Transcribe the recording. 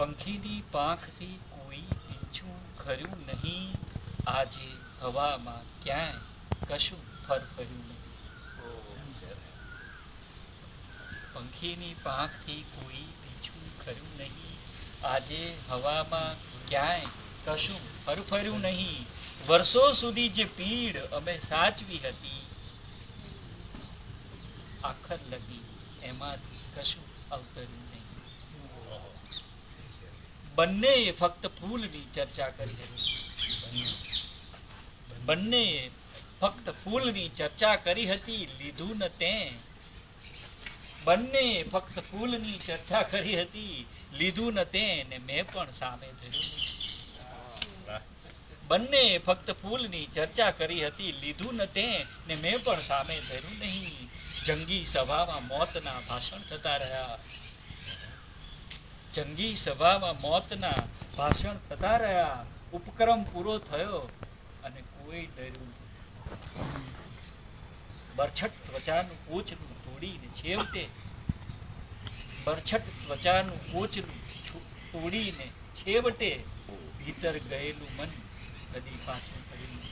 પંખીની પાંખથી કોઈ પીછું ખર્યું નહીં આજે હવામાં ક્યાંય કશું ફરફર્યું નહીં પંખીની પાંખથી કોઈ પીછું ખર્યું નહીં આજે હવામાં ક્યાંય કશું ફરફર્યું નહીં વર્ષો સુધી જે પીડ અમે સાચવી હતી આખર લગી એમાંથી કશું અવતર્યું નહીં બંનેએ ફક્ત ફૂલની ચર્ચા કરી હતી બંનેએ. ફક્ત ફૂલની ચર્ચા કરી હતી, લીધું ન તે બંને ફક્ત ફૂલની ચર્ચા કરી હતી, લીધું ન તે ને મેં પણ સામે ધર્યું. બંને ફક્ત ફૂલની ચર્ચા કરી હતી, લીધું ન તે ને મેં પણ સામે ધર્યું નહીં. જંગી સભામાં મોતના ભાષણ થતા રહ્યા. જંગી સભામાં મોતના ભાષણ થતા રહ્યા ઉપક્રમ પૂરો થયો અને કોઈ ડર્યું બરછટ ત્વચાનું કોચનું તોડીને છેવટે બરછટ ત્વચાનું કોચનું તોડીને છેવટે ભીતર ગયેલું મન કદી પાછું નહીં.